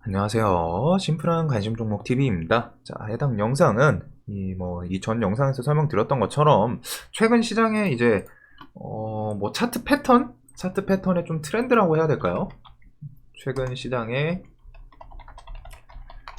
안녕하세요. 심플한 관심 종목 TV입니다. 자, 해당 영상은 이 뭐 이 전 영상에서 설명드렸던 것처럼 최근 시장에 이제 어 뭐 차트 패턴, 차트 패턴의 좀 트렌드라고 해야 될까요? 최근 시장에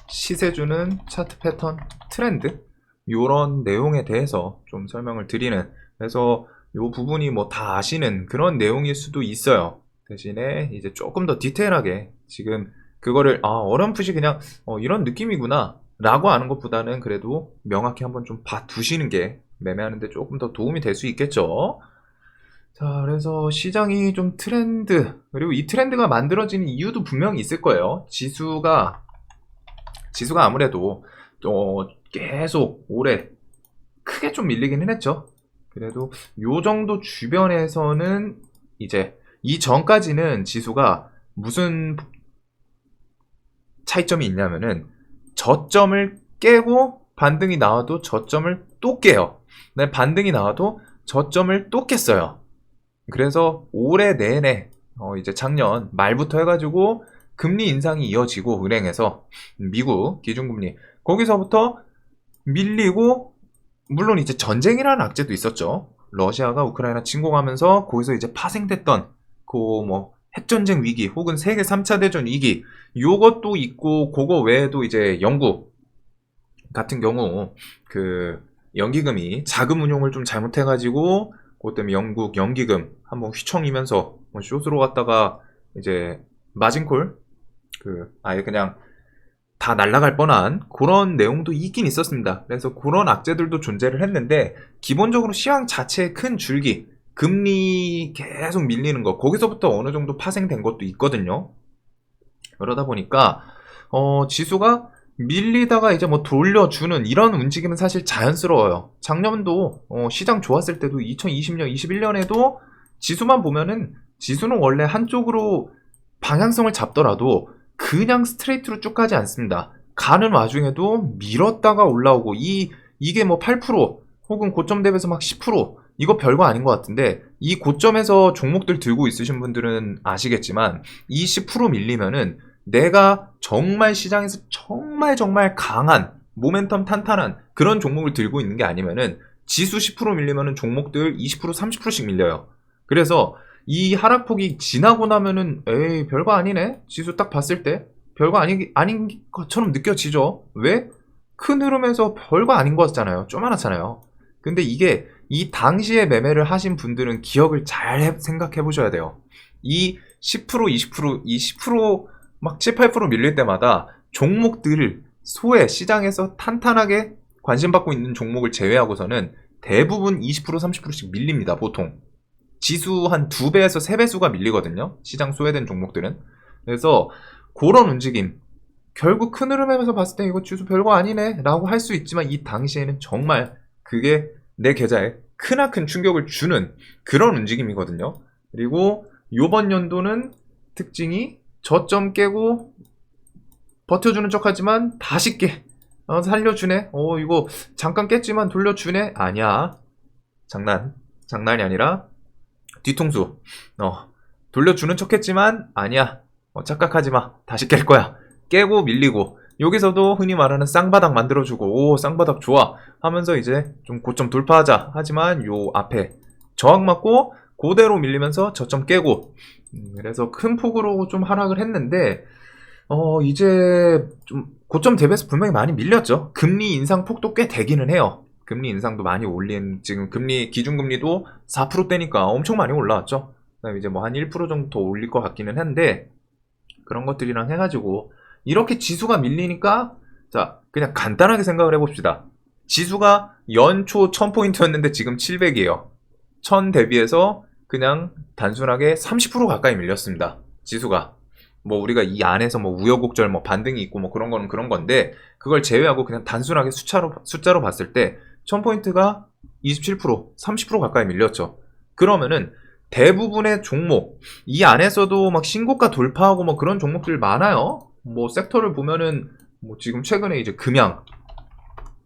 시세 주는 차트 패턴 트렌드 요런 내용에 대해서 좀 설명을 드리는 그래서 요 부분이 뭐 다 아시는 그런 내용일 수도 있어요. 대신에 이제 조금 더 디테일하게 지금 그거를 아 어렴풋이 그냥 어, 이런 느낌이구나 라고 하는 것보다는 그래도 명확히 한번 좀 봐두시는 게 매매하는데 조금 더 도움이 될 수 있겠죠? 자 그래서 시장이 좀 트렌드 그리고 이 트렌드가 만들어지는 이유도 분명히 있을 거예요. 지수가 지수가 아무래도 어, 계속 올해 크게 좀 밀리기는 했죠? 그래도 요 정도 주변에서는 이제 이 전까지는 지수가 무슨 차이점이 있냐면은 저점을 깨고 반등이 나와도 저점을 또 깨요. 네, 반등이 나와도 저점을 또 깼어요. 그래서 올해 내내 어, 이제 작년 말부터 해가지고 금리 인상이 이어지고 은행에서 미국 기준금리 거기서부터 밀리고 물론 이제 전쟁이라는 악재도 있었죠. 러시아가 우크라이나 침공하면서 거기서 이제 파생됐던 그 뭐 핵전쟁 위기 혹은 세계 3차 대전 위기 요것도 있고 그거 외에도 이제 영국 같은 경우 그 연기금이 자금 운용을 좀 잘못해가지고 그것 때문에 영국 연기금 한번 휘청이면서 뭐 숏으로 갔다가 이제 마진콜 그 아예 그냥 다 날아갈 뻔한 그런 내용도 있긴 있었습니다. 그래서 그런 악재들도 존재를 했는데 기본적으로 시황 자체의 큰 줄기 금리 계속 밀리는 거 거기서부터 어느 정도 파생된 것도 있거든요. 그러다 보니까 어, 지수가 밀리다가 이제 뭐 돌려주는 이런 움직임은 사실 자연스러워요. 작년도 어, 시장 좋았을 때도 2020년, 21년에도 지수만 보면은 지수는 원래 한쪽으로 방향성을 잡더라도 그냥 스트레이트로 쭉 가지 않습니다. 가는 와중에도 밀었다가 올라오고 이 이게 뭐 8% 혹은 고점 대비해서 막 10% 이거 별거 아닌 것 같은데 이 고점에서 종목들 들고 있으신 분들은 아시겠지만 이10% 밀리면은 내가 정말 시장에서 정말 정말 강한 모멘텀 탄탄한 그런 종목을 들고 있는 게 아니면은 지수 10% 밀리면은 종목들 20% 30%씩 밀려요. 그래서 이 하락폭이 지나고 나면은 에이 별거 아니네 지수 딱 봤을 때 별거 아니, 아닌 것처럼 느껴지죠. 왜? 큰 흐름에서 별거 아닌 거잖아요. 쪼만하잖아요. 근데 이게 이 당시에 매매를 하신 분들은 기억을 잘 해- 생각해 보셔야 돼요. 이 10%, 20%, 이 10%막 7, 8% 밀릴 때마다 종목들 소외 시장에서 탄탄하게 관심받고 있는 종목을 제외하고서는 대부분 20%, 30%씩 밀립니다, 보통. 지수 한 두 배에서 세 배수가 밀리거든요. 시장 소외된 종목들은. 그래서 그런 움직임. 결국 큰 흐름에서 봤을 때 이거 지수 별거 아니네 라고 할 수 있지만 이 당시에는 정말 그게 내 계좌에 크나큰 충격을 주는 그런 움직임이거든요. 그리고 요번 연도는 특징이 저점 깨고 버텨주는 척 하지만 다시 깨. 어, 살려주네. 어, 이거 잠깐 깼지만 돌려주네. 아니야. 장난. 장난이 아니라 뒤통수. 어, 돌려주는 척 했지만 아니야. 어, 착각하지 마. 다시 깰 거야. 깨고 밀리고. 여기서도 흔히 말하는 쌍바닥 만들어주고, 오, 쌍바닥 좋아. 하면서 이제 좀 고점 돌파하자. 하지만 요 앞에 저항 맞고, 그대로 밀리면서 저점 깨고. 음, 그래서 큰 폭으로 좀 하락을 했는데, 어, 이제 좀 고점 대비해서 분명히 많이 밀렸죠. 금리 인상 폭도 꽤 되기는 해요. 금리 인상도 많이 올린, 지금 금리, 기준금리도 4%대니까 엄청 많이 올라왔죠. 그 다음에 이제 뭐 한 1% 정도 더 올릴 것 같기는 한데, 그런 것들이랑 해가지고, 이렇게 지수가 밀리니까, 자, 그냥 간단하게 생각을 해봅시다. 지수가 연초 1000포인트였는데 지금 700이에요. 1000 대비해서 그냥 단순하게 30% 가까이 밀렸습니다. 지수가. 뭐 우리가 이 안에서 뭐 우여곡절 뭐 반등이 있고 뭐 그런 거는 그런 건데 그걸 제외하고 그냥 단순하게 숫자로 숫자로 봤을 때 1000포인트가 27% 30% 가까이 밀렸죠. 그러면은 대부분의 종목 이 안에서도 막 신고가 돌파하고 뭐 그런 종목들 많아요. 뭐 섹터를 보면은 뭐 지금 최근에 이제 금양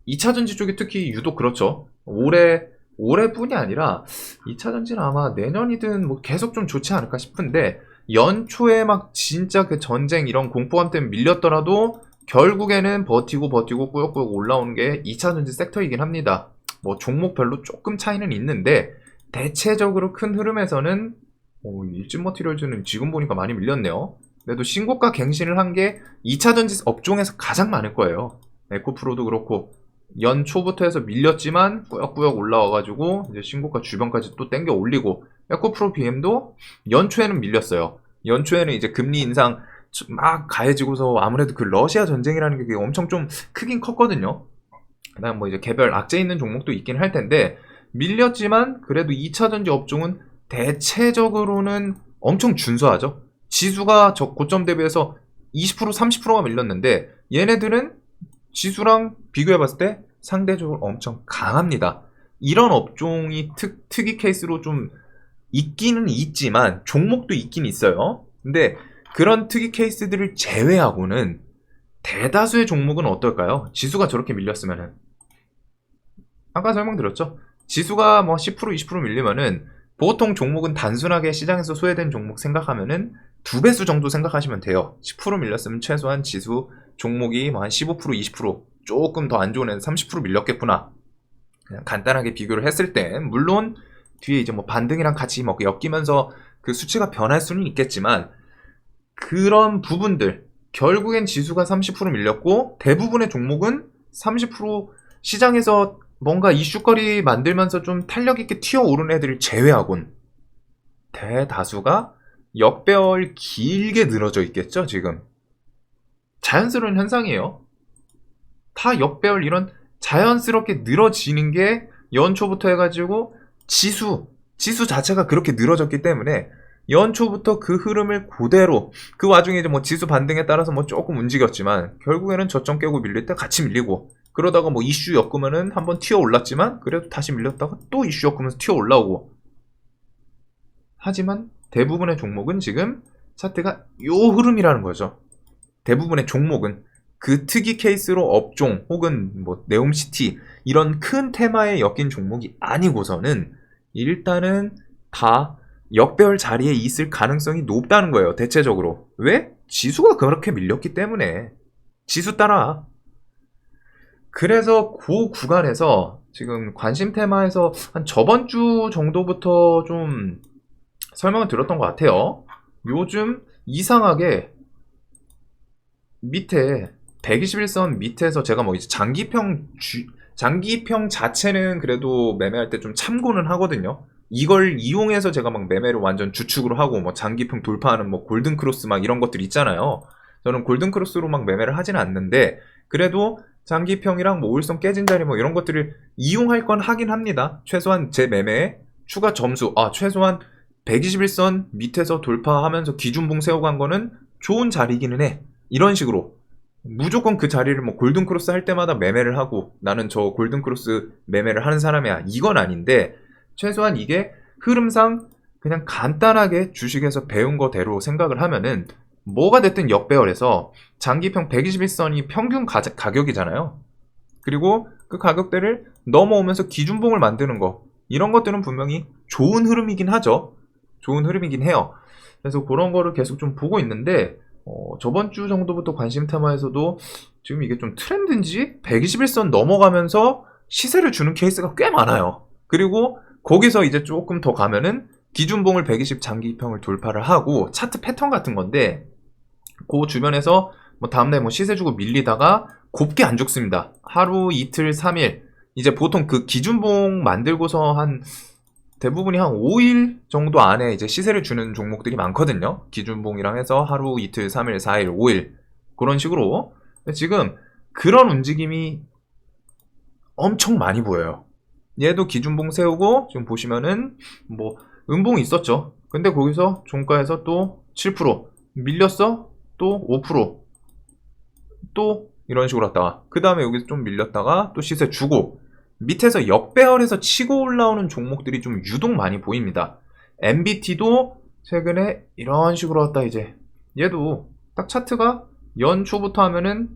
2차 전지 쪽이 특히 유독 그렇죠. 올해 올해뿐이 아니라 2차 전지는 아마 내년이든 뭐 계속 좀 좋지 않을까 싶은데 연초에 막 진짜 그 전쟁 이런 공포감 때문에 밀렸더라도 결국에는 버티고 버티고 꾸역꾸역 올라오는 게 2차전지 섹터이긴 합니다. 뭐 종목별로 조금 차이는 있는데 대체적으로 큰 흐름에서는 오, 일진 머티리얼즈는 지금 보니까 많이 밀렸네요. 그래도 신고가 갱신을 한 게 2차 전지 업종에서 가장 많을 거예요. 에코프로도 그렇고 연초부터 해서 밀렸지만 꾸역꾸역 올라와가지고 이제 신고가 주변까지 또 땡겨 올리고 에코프로 BM도 연초에는 밀렸어요. 연초에는 이제 금리 인상 막 가해지고서 아무래도 그 러시아 전쟁이라는 게 엄청 좀 크긴 컸거든요. 그다음 뭐 이제 개별 악재 있는 종목도 있긴 할 텐데 밀렸지만 그래도 2차 전지 업종은 대체적으로는 엄청 준수하죠. 지수가 저 고점 대비해서 20% 30%가 밀렸는데 얘네들은 지수랑 비교해 봤을 때 상대적으로 엄청 강합니다. 이런 업종이 특, 특이 케이스로 좀 있기는 있지만 종목도 있긴 있어요. 근데 그런 특이 케이스들을 제외하고는 대다수의 종목은 어떨까요? 지수가 저렇게 밀렸으면은 아까 설명드렸죠. 지수가 뭐 10% 20% 밀리면은 보통 종목은 단순하게 시장에서 소외된 종목 생각하면은 두 배수 정도 생각하시면 돼요. 10% 밀렸으면 최소한 지수 종목이 뭐 한 15% 20% 조금 더 안 좋은 애는 30% 밀렸겠구나. 그냥 간단하게 비교를 했을 때 물론 뒤에 이제 뭐 반등이랑 같이 뭐 엮이면서 그 수치가 변할 수는 있겠지만 그런 부분들 결국엔 지수가 30% 밀렸고 대부분의 종목은 30% 시장에서 뭔가 이슈거리 만들면서 좀 탄력 있게 튀어오른 애들을 제외하곤 대다수가 역배열 길게 늘어져 있겠죠 지금? 자연스러운 현상이에요. 다 역배열 이런 자연스럽게 늘어지는 게 연초부터 해가지고 지수 지수 자체가 그렇게 늘어졌기 때문에 연초부터 그 흐름을 그대로 그 와중에 이제 뭐 지수 반등에 따라서 뭐 조금 움직였지만 결국에는 저점 깨고 밀릴 때 같이 밀리고 그러다가 뭐 이슈 엮으면은 한번 튀어 올랐지만 그래도 다시 밀렸다가 또 이슈 엮으면서 튀어 올라오고. 하지만 대부분의 종목은 지금 차트가 요 흐름이라는 거죠. 대부분의 종목은 그 특이 케이스로 업종 혹은 뭐 네옴시티 이런 큰 테마에 엮인 종목이 아니고서는 일단은 다 역배열 자리에 있을 가능성이 높다는 거예요. 대체적으로. 왜? 지수가 그렇게 밀렸기 때문에. 지수 따라. 그래서 그 구간에서 지금 관심 테마에서 한 저번 주 정도부터 좀 설명을 드렸던 것 같아요. 요즘 이상하게 밑에 121선 밑에서 제가 뭐 이제 장기평 주, 장기평 자체는 그래도 매매할 때 좀 참고는 하거든요. 이걸 이용해서 제가 막 매매를 완전 주축으로 하고 뭐 장기평 돌파하는 뭐 골든 크로스 막 이런 것들 있잖아요. 저는 골든 크로스로 막 매매를 하지는 않는데 그래도 장기평이랑 뭐 올선 깨진 자리 뭐 이런 것들을 이용할 건 하긴 합니다. 최소한 제 매매에 추가 점수 아 최소한 121선 밑에서 돌파하면서 기준봉 세우고 간 거는 좋은 자리기는 해. 이런 식으로 무조건 그 자리를 뭐 골든 크로스 할 때마다 매매를 하고 나는 저 골든 크로스 매매를 하는 사람이야. 이건 아닌데 최소한 이게 흐름상 그냥 간단하게 주식에서 배운 거대로 생각을 하면은 뭐가 됐든 역배열에서 장기평 121선이 평균 가, 가격이잖아요. 그리고 그 가격대를 넘어오면서 기준봉을 만드는 거 이런 것들은 분명히 좋은 흐름이긴 하죠. 좋은 흐름이긴 해요. 그래서 그런 거를 계속 좀 보고 있는데 어, 저번 주 정도부터 관심 테마에서도 지금 이게 좀 트렌드인지 121선 넘어가면서 시세를 주는 케이스가 꽤 많아요. 그리고 거기서 이제 조금 더 가면은 기준봉을 120 장기평을 돌파를 하고 차트 패턴 같은 건데 그 주변에서 뭐 다음날 뭐 시세 주고 밀리다가 곱게 안 죽습니다. 하루, 이틀, 3일 이제 보통 그 기준봉 만들고서 한 대부분이 한 5일 정도 안에 이제 시세를 주는 종목들이 많거든요. 기준봉이랑 해서 하루, 이틀, 3일, 4일, 5일 그런 식으로 지금 그런 움직임이 엄청 많이 보여요. 얘도 기준봉 세우고 지금 보시면은 뭐 음봉이 있었죠. 근데 거기서 종가에서 또 7% 밀렸어? 또 5%. 또 이런 식으로 왔다가 그 다음에 여기서 좀 밀렸다가 또 시세 주고 밑에서 역배열에서 치고 올라오는 종목들이 좀 유독 많이 보입니다. MBT도 최근에 이런 식으로 왔다 이제. 얘도 딱 차트가 연초부터 하면은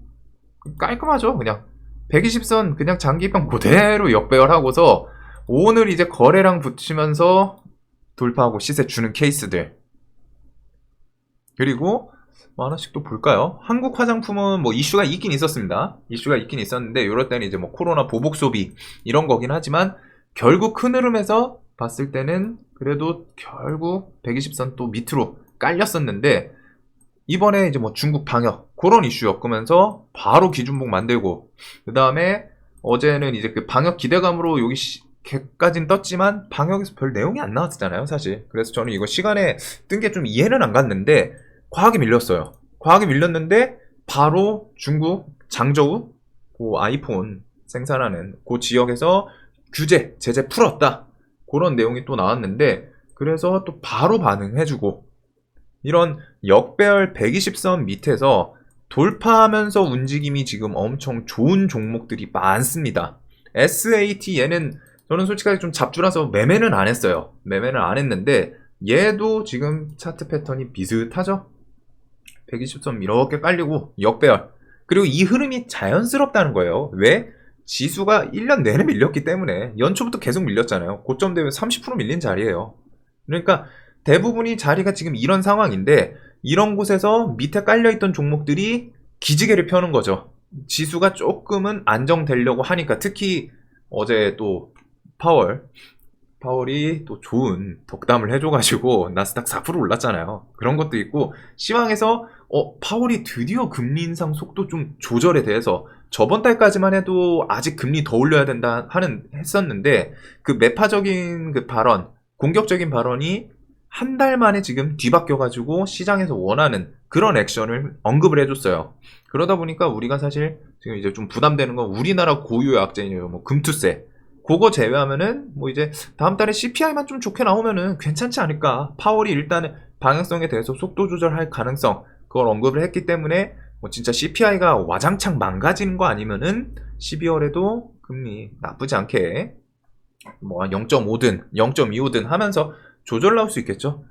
깔끔하죠 그냥. 120선 그냥 장기평 그대로 역배열하고서 오늘 이제 거래량 붙이면서 돌파하고 시세 주는 케이스들. 그리고 뭐 하나씩 또 볼까요? 한국 화장품은 뭐 이슈가 있긴 있었습니다. 이슈가 있긴 있었는데 이럴 때는 이제 뭐 코로나 보복 소비 이런 거긴 하지만 결국 큰 흐름에서 봤을 때는 그래도 결국 120선 또 밑으로 깔렸었는데 이번에 이제 뭐 중국 방역 그런 이슈 엮으면서 바로 기준봉 만들고 그 다음에 어제는 이제 그 방역 기대감으로 여기 시, 개까진 떴지만 방역에서 별 내용이 안 나왔잖아요 사실 그래서 저는 이거 시간에 뜬 게 좀 이해는 안 갔는데 과하게 밀렸어요 과하게 밀렸는데 바로 중국 장저우 그 아이폰 생산하는 그 지역에서 규제 제재 풀었다 그런 내용이 또 나왔는데 그래서 또 바로 반응해주고 이런 역배열 120선 밑에서 돌파하면서 움직임이 지금 엄청 좋은 종목들이 많습니다. SAT 얘는 저는 솔직하게 좀 잡주라서 매매는 안 했어요. 매매는 안 했는데 얘도 지금 차트 패턴이 비슷하죠? 120선 이렇게 깔리고 역배열. 그리고 이 흐름이 자연스럽다는 거예요. 왜? 지수가 1년 내내 밀렸기 때문에 연초부터 계속 밀렸잖아요. 고점 되면 30% 밀린 자리예요. 그러니까 대부분이 자리가 지금 이런 상황인데 이런 곳에서 밑에 깔려있던 종목들이 기지개를 펴는 거죠. 지수가 조금은 안정되려고 하니까 특히 어제 또 파월 파월이 또 좋은 덕담을 해줘가지고 나스닥 4% 올랐잖아요. 그런 것도 있고 시황에서 어 파월이 드디어 금리 인상 속도 좀 조절에 대해서 저번 달까지만 해도 아직 금리 더 올려야 된다 하는 했었는데 그 매파적인 그 발언 공격적인 발언이 한 달 만에 지금 뒤바뀌어 가지고 시장에서 원하는 그런 액션을 언급을 해줬어요. 그러다 보니까 우리가 사실 지금 이제 좀 부담되는 건 우리나라 고유의 악재이에요. 뭐 금투세. 그거 제외하면은 뭐 이제 다음 달에 CPI만 좀 좋게 나오면은 괜찮지 않을까. 파월이 일단은 방향성에 대해서 속도 조절할 가능성 그걸 언급을 했기 때문에 뭐 진짜 CPI가 와장창 망가지는 거 아니면은 12월에도 금리 나쁘지 않게 뭐 0.5든 0.25든 하면서 조절 나올 수 있겠죠.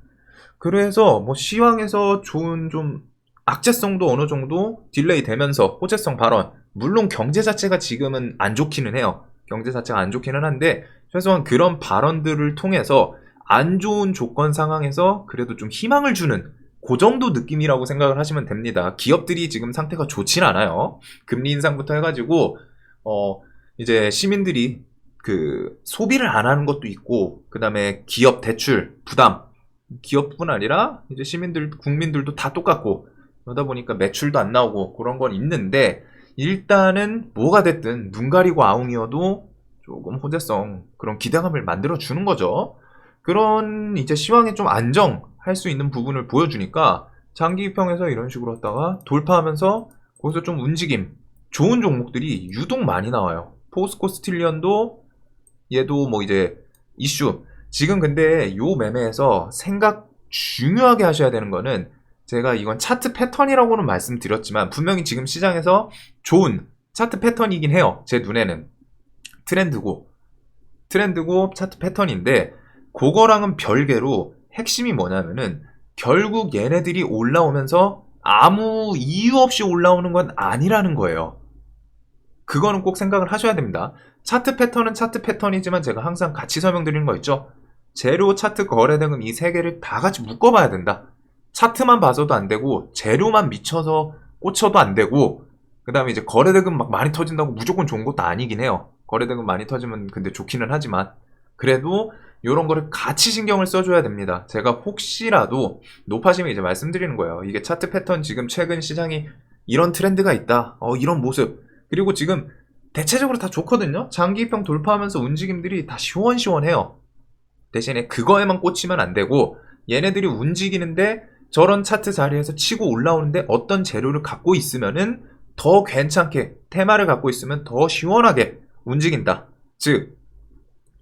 그래서 뭐 시황에서 좋은 좀 악재성도 어느 정도 딜레이 되면서 호재성 발언 물론 경제 자체가 지금은 안 좋기는 해요. 경제 자체가 안 좋기는 한데 최소한 그런 발언들을 통해서 안 좋은 조건 상황에서 그래도 좀 희망을 주는 그 정도 느낌이라고 생각을 하시면 됩니다. 기업들이 지금 상태가 좋진 않아요. 금리 인상부터 해가지고 어 이제 시민들이 그 소비를 안 하는 것도 있고 그 다음에 기업 대출 부담 기업뿐 아니라 이제 시민들 국민들도 다 똑같고 그러다 보니까 매출도 안 나오고 그런 건 있는데 일단은 뭐가 됐든 눈 가리고 아웅이어도 조금 호재성 그런 기대감을 만들어 주는 거죠. 그런 이제 시황에 좀 안정할 수 있는 부분을 보여주니까 장기 평에서 이런 식으로 했다가 돌파하면서 거기서 좀 움직임 좋은 종목들이 유독 많이 나와요. 포스코 스틸리언도 얘도 뭐 이제 이슈 지금 근데 요 매매에서 생각 중요하게 하셔야 되는 거는 제가 이건 차트 패턴이라고는 말씀드렸지만 분명히 지금 시장에서 좋은 차트 패턴이긴 해요. 제 눈에는 트렌드고 트렌드고 차트 패턴인데 그거랑은 별개로 핵심이 뭐냐면은 결국 얘네들이 올라오면서 아무 이유 없이 올라오는 건 아니라는 거예요. 그거는 꼭 생각을 하셔야 됩니다. 차트 패턴은 차트 패턴이지만 제가 항상 같이 설명드리는 거 있죠. 재료, 차트, 거래 등은 이세 개를 다 같이 묶어봐야 된다. 차트만 봐서도 안 되고 재료만 미쳐서 꽂혀도 안 되고 그 다음에 이제 거래대금 막 많이 터진다고 무조건 좋은 것도 아니긴 해요. 거래대금 많이 터지면 근데 좋기는 하지만 그래도 이런 거를 같이 신경을 써줘야 됩니다. 제가 혹시라도 높아지면 이제 말씀드리는 거예요. 이게 차트 패턴 지금 최근 시장이 이런 트렌드가 있다. 어, 이런 모습. 그리고 지금 대체적으로 다 좋거든요. 장기평 돌파하면서 움직임들이 다 시원시원해요. 대신에 그거에만 꽂히면 안 되고 얘네들이 움직이는데 저런 차트 자리에서 치고 올라오는데 어떤 재료를 갖고 있으면은 더 괜찮게 테마를 갖고 있으면 더 시원하게 움직인다. 즉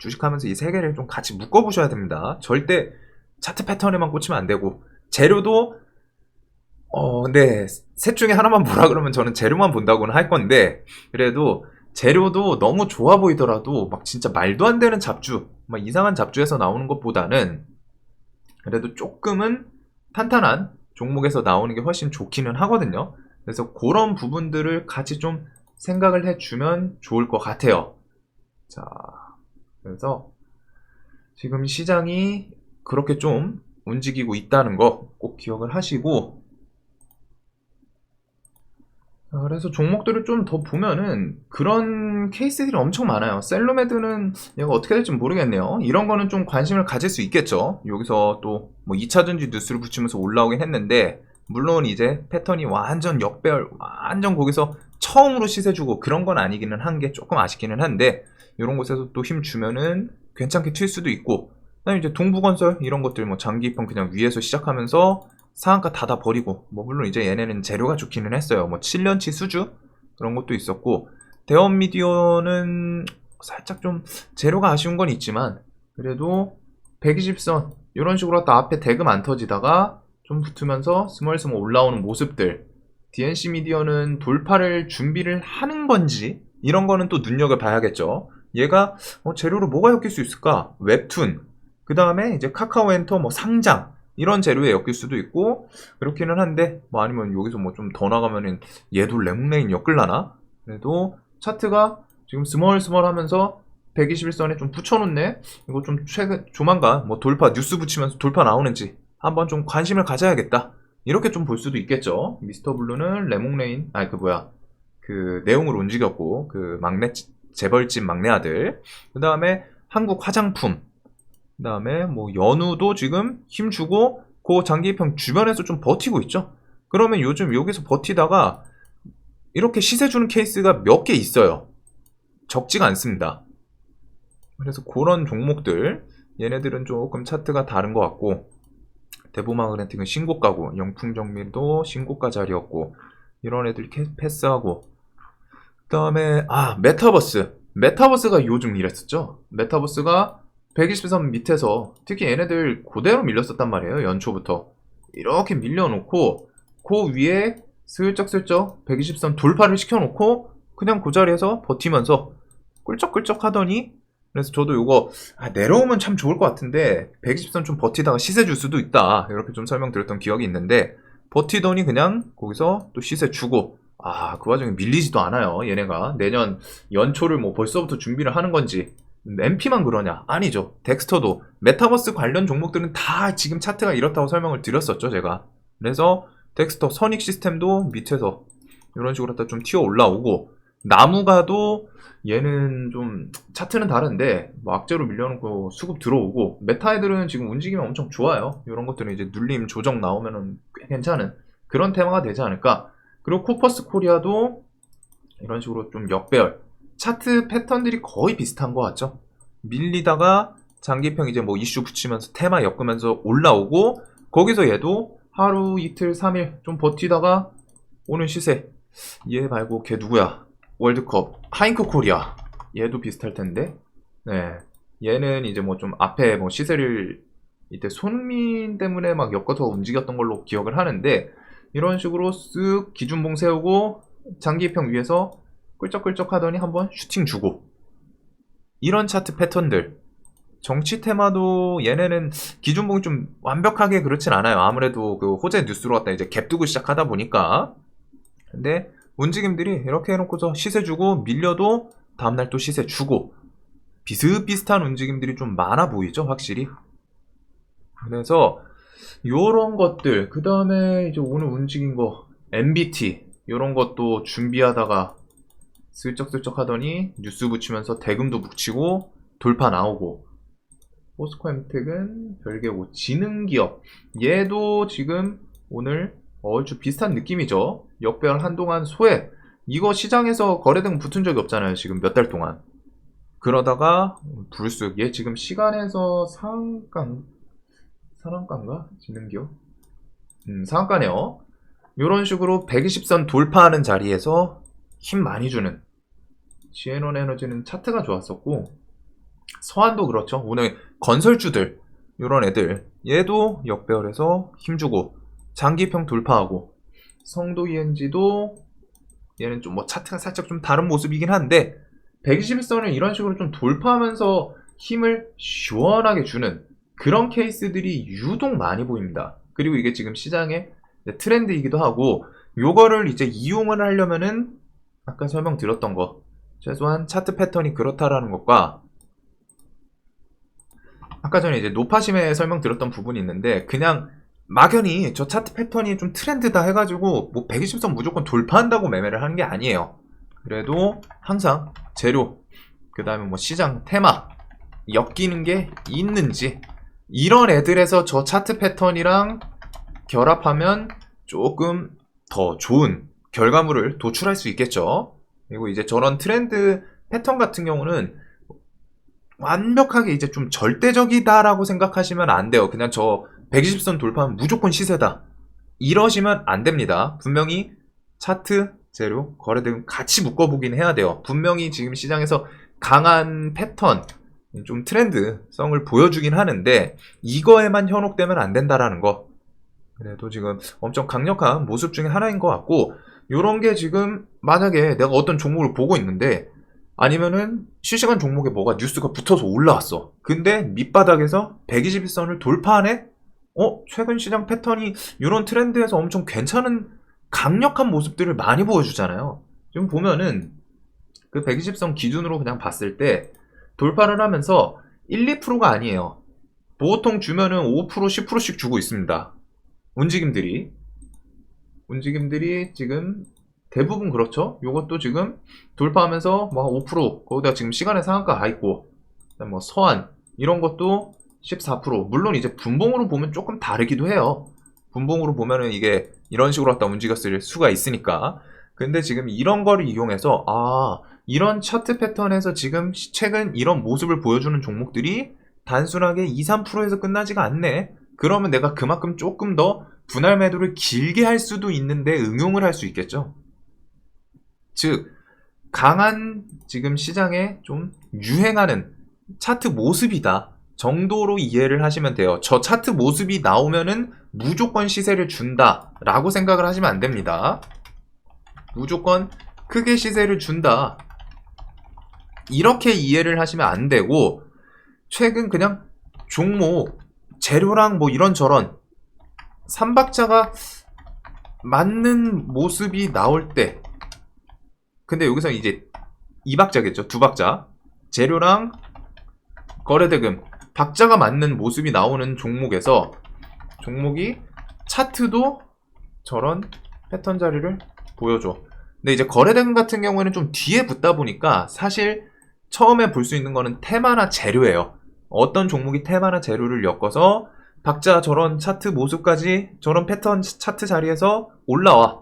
주식하면서 이 세 개를 좀 같이 묶어보셔야 됩니다. 절대 차트 패턴에만 꽂히면 안 되고 재료도 어 근데 셋 중에 하나만 보라 그러면 저는 재료만 본다고는 할 건데 그래도 재료도 너무 좋아 보이더라도 막 진짜 말도 안 되는 잡주 막 이상한 잡주에서 나오는 것보다는 그래도 조금은 탄탄한 종목에서 나오는 게 훨씬 좋기는 하거든요. 그래서 그런 부분들을 같이 좀 생각을 해주면 좋을 것 같아요. 자, 그래서 지금 시장이 그렇게 좀 움직이고 있다는 거 꼭 기억을 하시고 아, 그래서 종목들을 좀 더 보면은 그런 케이스들이 엄청 많아요. 셀로메드는 얘가 어떻게 될지 모르겠네요. 이런 거는 좀 관심을 가질 수 있겠죠. 여기서 또 뭐 2차전지 뉴스를 붙이면서 올라오긴 했는데 물론 이제 패턴이 완전 역배열 완전 거기서 처음으로 시세 주고 그런 건 아니기는 한 게 조금 아쉽기는 한데 이런 곳에서 또 힘 주면은 괜찮게 튈 수도 있고 그다음에 이제 동부건설 이런 것들 뭐 장기 입번 그냥 위에서 시작하면서 상한가 닫아 버리고 뭐 물론 이제 얘네는 재료가 좋기는 했어요. 뭐 7년치 수주 그런 것도 있었고 대원 미디어는 살짝 좀 재료가 아쉬운 건 있지만 그래도 120선 이런 식으로 갖다 앞에 대금 안 터지다가 좀 붙으면서 스멀스멀 올라오는 모습들 DNC 미디어는 돌파를 준비를 하는 건지 이런 거는 또 눈여겨봐야겠죠. 얘가 어, 재료로 뭐가 엮일 수 있을까? 웹툰 그 다음에 이제 카카오 엔터 뭐 상장 이런 재료에 엮일 수도 있고 그렇기는 한데 뭐 아니면 여기서 뭐 좀 더 나가면은 얘도 레몬레인 엮을라나? 그래도 차트가 지금 스멀스멀 하면서 121선에 좀 붙여놓네? 이거 좀 최근, 조만간 뭐 돌파, 뉴스 붙이면서 돌파 나오는지 한번 좀 관심을 가져야겠다. 이렇게 좀 볼 수도 있겠죠. 미스터 블루는 레몬레인, 아니 그 뭐야, 그 내용으로 움직였고, 그 막내, 재벌집 막내 아들. 그 다음에 한국 화장품. 그 다음에 뭐 연우도 지금 힘주고, 그 장기평 주변에서 좀 버티고 있죠. 그러면 요즘 여기서 버티다가 이렇게 시세 주는 케이스가 몇 개 있어요. 적지가 않습니다. 그래서 그런 종목들 얘네들은 조금 차트가 다른 것 같고 대보마그네틱은 신고가고 영풍정밀도 신고가 자리였고 이런 애들 캐- 패스하고. 그 다음에 아 메타버스. 메타버스가 요즘 이랬었죠? 메타버스가 120선 밑에서 특히 얘네들 그대로 밀렸었단 말이에요 연초부터. 이렇게 밀려놓고 그 위에 슬쩍슬쩍 120선 돌파를 시켜놓고 그냥 그 자리에서 버티면서 꿀쩍꿀쩍 하더니 그래서 저도 이거 아, 내려오면 참 좋을 것 같은데 120선 좀 버티다가 시세 줄 수도 있다. 이렇게 좀 설명드렸던 기억이 있는데 버티더니 그냥 거기서 또 시세 주고 아 그 와중에 밀리지도 않아요 얘네가. 내년 연초를 뭐 벌써부터 준비를 하는 건지. MP만 그러냐? 아니죠. 덱스터도 메타버스 관련 종목들은 다 지금 차트가 이렇다고 설명을 드렸었죠 제가. 그래서 덱스터 선익 시스템도 밑에서 이런 식으로 갖다 좀 튀어 올라오고 나무가도 얘는 좀 차트는 다른데 뭐 악재로 밀려놓고 수급 들어오고 메타 애들은 지금 움직임이 엄청 좋아요. 이런 것들은 이제 눌림 조정 나오면은 꽤 괜찮은 그런 테마가 되지 않을까. 그리고 코퍼스 코리아도 이런 식으로 좀 역배열 차트 패턴들이 거의 비슷한 것 같죠. 밀리다가 장기평 이제 뭐 이슈 붙이면서 테마 엮으면서 올라오고 거기서 얘도 하루 이틀 3일 좀 버티다가 오는 시세 얘 말고 걔 누구야? 월드컵. 하잉크 코리아. 얘도 비슷할 텐데. 네. 얘는 이제 뭐 좀 앞에 뭐 시세를 이때 손민 때문에 막 엮어서 움직였던 걸로 기억을 하는데 이런 식으로 쓱 기준봉 세우고 장기평 위에서 끌적끌적 하더니 한번 슈팅 주고. 이런 차트 패턴들. 정치 테마도 얘네는 기준봉이 좀 완벽하게 그렇진 않아요. 아무래도 그 호재 뉴스로 갖다 이제 갭 두고 시작하다 보니까. 근데 움직임들이 이렇게 해놓고서 시세 주고 밀려도 다음날 또 시세 주고 비슷비슷한 움직임들이 좀 많아 보이죠 확실히. 그래서 요런 것들 그 다음에 이제 오늘 움직인 거 MBT 요런 것도 준비하다가 슬쩍슬쩍 하더니 뉴스 붙이면서 대금도 붙이고 돌파 나오고. 포스코 엠텍은 별개고 지능기업. 얘도 지금 오늘 얼추 비슷한 느낌이죠. 역배열 한동안 소액. 이거 시장에서 거래등 붙은 적이 없잖아요. 지금 몇 달 동안. 그러다가 불쑥 얘 지금 시간에서 상한가 상한가인가? 지능기업? 음, 상한가네요. 이런 식으로 120선 돌파하는 자리에서 힘 많이 주는 지에논 에너지는 차트가 좋았었고 서한도 그렇죠. 오늘 건설주들 이런 애들 얘도 역배열에서 힘주고 장기평 돌파하고 성도 ENG도 얘는 좀 뭐 차트가 살짝 좀 다른 모습이긴 한데 121선을 이런 식으로 좀 돌파하면서 힘을 시원하게 주는 그런 케이스들이 유독 많이 보입니다. 그리고 이게 지금 시장의 트렌드이기도 하고 요거를 이제 이용을 하려면은 아까 설명드렸던 거 최소한 차트 패턴이 그렇다라는 것과 아까 전에 이제 노파심에 설명드렸던 부분이 있는데 그냥 막연히 저 차트 패턴이 좀 트렌드다 해가지고 뭐 120선 무조건 돌파한다고 매매를 하는 게 아니에요. 그래도 항상 재료 그 다음에 뭐 시장 테마 엮이는 게 있는지 이런 애들에서 저 차트 패턴이랑 결합하면 조금 더 좋은 결과물을 도출할 수 있겠죠. 그리고 이제 저런 트렌드 패턴 같은 경우는 완벽하게 이제 좀 절대적이다라고 생각하시면 안 돼요. 그냥 저 120선 돌파하면 무조건 시세다. 이러시면 안 됩니다. 분명히 차트, 재료, 거래 등 같이 묶어보긴 해야 돼요. 분명히 지금 시장에서 강한 패턴, 좀 트렌드성을 보여주긴 하는데 이거에만 현혹되면 안 된다라는 거. 그래도 지금 엄청 강력한 모습 중에 하나인 것 같고 요런 게 지금 만약에 내가 어떤 종목을 보고 있는데 아니면은 실시간 종목에 뭐가 뉴스가 붙어서 올라왔어. 근데 밑바닥에서 121선을 돌파하네? 어? 최근 시장 패턴이 이런 트렌드에서 엄청 괜찮은 강력한 모습들을 많이 보여주잖아요. 지금 보면은 그 120선 기준으로 그냥 봤을 때 돌파를 하면서 1, 2%가 아니에요. 보통 주면은 5%, 10%씩 주고 있습니다. 움직임들이. 움직임들이 지금 대부분 그렇죠. 요것도 지금 돌파하면서 뭐 5% 거기다 지금 시간의 상한가 가 있고 뭐 서한 이런 것도 14% 물론 이제 분봉으로 보면 조금 다르기도 해요. 분봉으로 보면은 이게 이런 식으로 갖다 움직였을 수가 있으니까. 근데 지금 이런 거를 이용해서 아 이런 차트 패턴에서 지금 최근 이런 모습을 보여주는 종목들이 단순하게 2, 3%에서 끝나지가 않네. 그러면 내가 그만큼 조금 더 분할 매도를 길게 할 수도 있는데 응용을 할 수 있겠죠. 즉 강한 지금 시장에 좀 유행하는 차트 모습이다 정도로 이해를 하시면 돼요. 저 차트 모습이 나오면은 무조건 시세를 준다라고 생각을 하시면 안 됩니다. 무조건 크게 시세를 준다. 이렇게 이해를 하시면 안 되고 최근 그냥 종목 재료랑 뭐 이런저런 삼박자가 맞는 모습이 나올 때 근데 여기서 이제 2박자겠죠. 두 박자. 재료랑 거래대금 박자가 맞는 모습이 나오는 종목에서 종목이 차트도 저런 패턴 자리를 보여줘. 근데 이제 거래대금 같은 경우에는 좀 뒤에 붙다 보니까 사실 처음에 볼 수 있는 거는 테마나 재료예요. 어떤 종목이 테마나 재료를 엮어서 박자 저런 차트 모습까지 저런 패턴 차트 자리에서 올라와.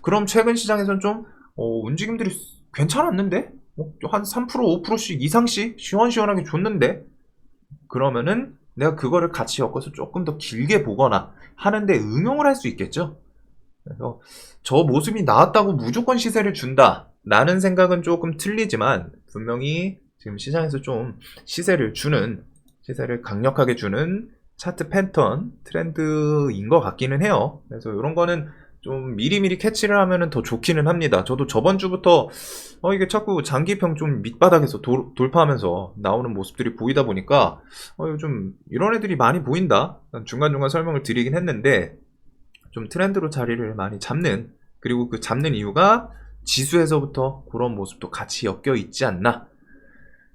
그럼 최근 시장에선 좀 어, 움직임들이 괜찮았는데? 어, 한 3%, 5%씩 이상씩 시원시원하게 줬는데? 그러면은 내가 그거를 같이 엮어서 조금 더 길게 보거나 하는데 응용을 할 수 있겠죠? 그래서 저 모습이 나왔다고 무조건 시세를 준다. 라는 생각은 조금 틀리지만 분명히 지금 시장에서 좀 시세를 주는, 시세를 강력하게 주는 차트 패턴, 트렌드인 것 같기는 해요. 그래서 이런 거는 좀 미리미리 캐치를 하면은 더 좋기는 합니다. 저도 저번 주부터 어 이게 자꾸 장기평 좀 밑바닥에서 돌, 돌파하면서 나오는 모습들이 보이다 보니까 어 요즘 이런 애들이 많이 보인다. 중간중간 설명을 드리긴 했는데 좀 트렌드로 자리를 많이 잡는 그리고 그 잡는 이유가 지수에서부터 그런 모습도 같이 엮여 있지 않나.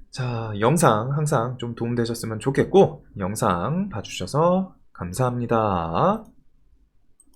자, 영상 항상 좀 도움되셨으면 좋겠고 영상 봐주셔서 감사합니다.